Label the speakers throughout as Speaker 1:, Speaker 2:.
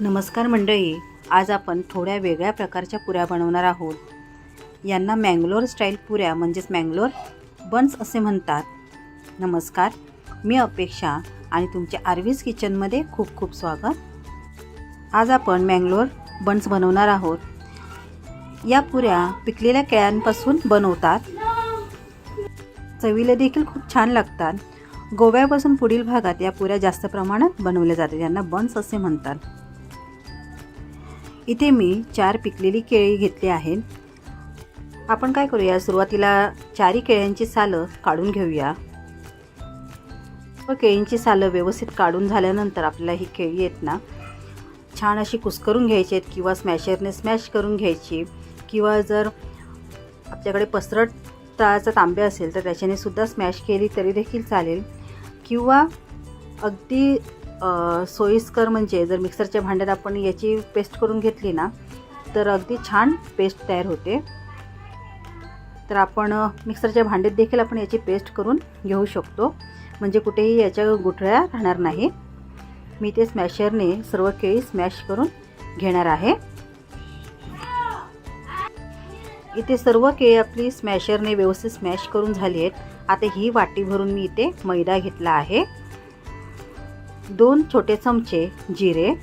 Speaker 1: नमस्कार मंडळी आज आपण थोड्या वेगळ्या प्रकारच्या पुऱ्या बनवणार आहोत. यांना मँगलोर स्टाईल पुऱ्या म्हणजेच मँगलोर बन्स असे म्हणतात. नमस्कार मी अपेक्षा आणि तुमच्या आर्वीज किचनमध्ये खूप खूप स्वागत. आज आपण मँगलोर बन्स बनवणार आहोत. या पुऱ्या पिकलेल्या केळ्यांपासून बनवतात. चवीला देखील खूप छान लागतात. गोव्यापासून पुढील भागात या पुऱ्या जास्त प्रमाणात बनवल्या जातात. यांना बन्स असे म्हणतात. इथे मी चार पिकलेली केळी घेतली आहेत. आपण काय करूया? सुरुवातीला चारी केळ्यांची सालं काढून घेऊया. व केळींची सालं व्यवस्थित काढून झाल्यानंतर आपल्याला ही केळी आहेत ना छान अशी कुस्करून घ्यायची आहेत किंवा स्मॅशरने स्मॅश करून घ्यायची. किंवा जर आपल्याकडे पसरट तळाचा तांबे असेल तर त्याच्याने सुद्धा स्मॅश केली तरी देखील चालेल. किंवा अगदी सोयीस्कर म्हणजे जर मिक्सरच्या भांड्यात आपण याची पेस्ट करून घेतली ना तर अगदी छान पेस्ट तयार होते. तर आपण मिक्सरच्या भांड्यात देखील आपण याची पेस्ट करून घेऊ शकतो. म्हणजे कुठेही याच्या गुठळ्या राहणार नाही. मी ते स्मॅशरने सर्व केळी स्मॅश करून घेणार आहे. इथे सर्व केळी आपली स्मॅशरने व्यवस्थित स्मॅश करून झाली आहेत. आता ही वाटी भरून मी इथे मैदा घेतला आहे. दोन छोटे चमचे जिरे.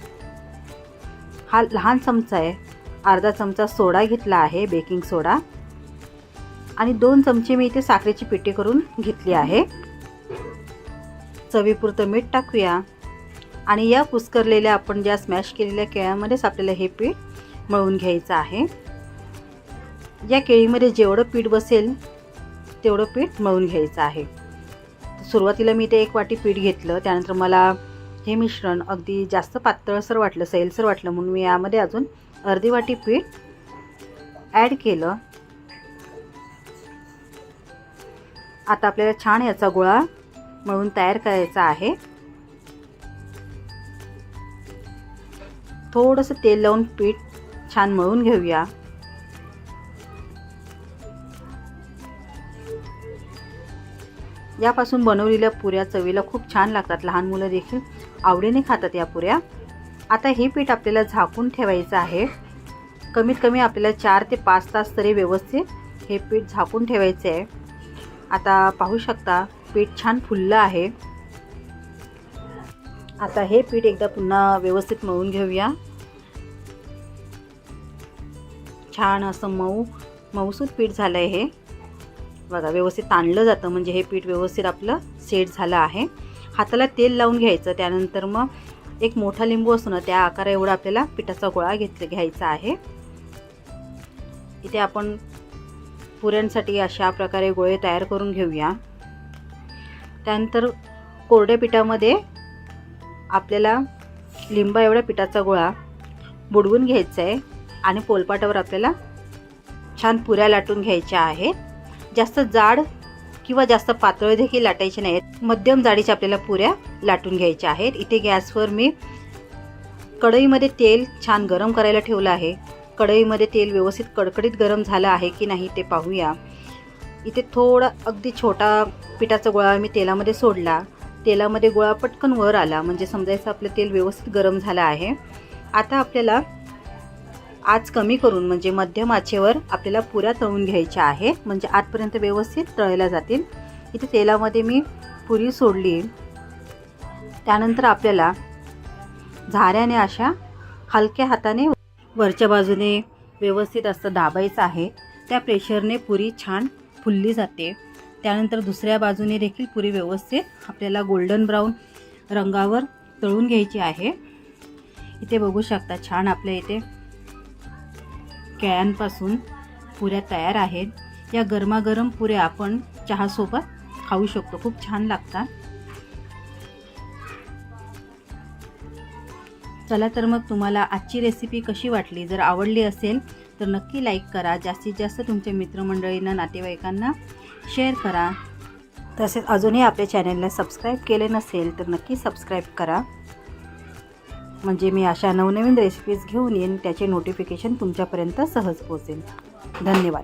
Speaker 1: हा लहान चमचा आहे. अर्धा चमचा सोडा घेतला आहे बेकिंग सोडा. आणि दोन चमचे मी इथे साखरेची पिठी करून घेतली आहे. चवीपुरतं मीठ टाकूया. आणि या पुस्करलेल्या आपण ज्या स्मॅश केलेल्या केळ्यामध्येच आपल्याला हे पीठ मळून घ्यायचं आहे. या केळीमध्ये जेवढं पीठ बसेल तेवढं पीठ मळून घ्यायचं आहे. सुरुवातीला मी ते एक वाटी पीठ घेतलं. त्यानंतर मला हे मिश्रण अगदी जास्त पातळसर वाटलं सैलसर वाटलं म्हणून मी यामध्ये अजून अर्धी वाटी पीठ ॲड केलं. आता आपल्याला छान याचा गोळा मळून तयार करायचा आहे. थोडंसं तेल लावून पीठ छान मळून घेऊया. यापासून बनवलेल्या पुऱ्या चवीला खूप छान लागतात. लहान मुलं देखील आवडीने खातात या पुऱ्या. आता हे पीठ आपल्याला झाकून ठेवायचं आहे. कमीत कमी आपल्याला चार ते पाच तास तरी व्यवस्थित हे पीठ झाकून ठेवायचे आहे. आता पाहू शकता पीठ छान फुललं आहे. आता हे पीठ एकदा पुन्हा व्यवस्थित मळून घेऊया. छान असं मऊ मऊसूत पीठ झालं आहे हे. बघा व्यवस्थित ताणलं जातं म्हणजे हे पीठ व्यवस्थित आपलं सेट झालं आहे. हाताला तेल लावून घ्यायचं. त्यानंतर मग एक मोठा लिंबू असतो ना त्या आकारा एवढा आपल्याला पिठाचा गोळा घेतला घ्यायचा आहे. इथे आपण पुऱ्यांसाठी अशा प्रकारे गोळे तयार करून घेऊया. त्यानंतर कोरड्या पिठामध्ये आपल्याला लिंबा एवढा पिठाचा गोळा बुडवून घ्यायचा आहे आणि पोलपाटावर आपल्याला छान पुऱ्या लाटून घ्यायच्या आहेत. जास्त जाड किंवा जास्त पातळ देखील लाटायचे नाहीत. मध्यम जाडीच्या आपल्याला पुऱ्या लाटून घ्यायच्या आहेत. इथे गॅसवर मी कढईमध्ये तेल छान गरम करायला ठेवलं आहे. कढईमध्ये तेल व्यवस्थित कडकडीत गरम झालं आहे की नाही ते पाहूया. इथे थोडा अगदी छोटा पिठाचा गोळा मी तेलामध्ये सोडला. तेलामध्ये गोळा पटकन वर आला. म्हणजे समजायचं आपलं तेल व्यवस्थित गरम झालं आहे. आता आपल्याला आज कमी करून म्हणजे मध्यम आचेवर आपल्याला पुऱ्या तळून घ्यायच्या आहे. म्हणजे आतपर्यंत व्यवस्थित तळल्या जातील. इथे तेलामध्ये मी पुरी सोडली. त्यानंतर आपल्याला झाऱ्याने अशा हलक्या हाताने वरच्या बाजूने व्यवस्थित असं दाबायचं आहे. त्या प्रेशरने पुरी छान फुलली जाते. त्यानंतर दुसऱ्या बाजूने देखील पुरी व्यवस्थित आपल्याला गोल्डन ब्राऊन रंगावर तळून घ्यायची आहे. इथे बघू शकता छान आपल्या इथे केळ्यांपासून पुऱ्या तयार आहेत. या गरमागरम पुऱ्या आपण चहासोबत खाऊ शकतो. खूप छान लागतात. चला तर मग तुम्हाला आजची रेसिपी कशी वाटली? जर आवडली असेल तर नक्की लाईक करा. जास्तीत जास्त तुमच्या मित्रमंडळींना नातेवाईकांना शेअर करा. तसेच अजूनही आपल्या चॅनलला सबस्क्राईब केले नसेल तर नक्की सबस्क्राईब करा. म्हणजे मी अशा नवनवीन रेसिपीज घेऊन येईन त्याचे नोटिफिकेशन तुमच्यापर्यंत सहज पोचेल धन्यवाद.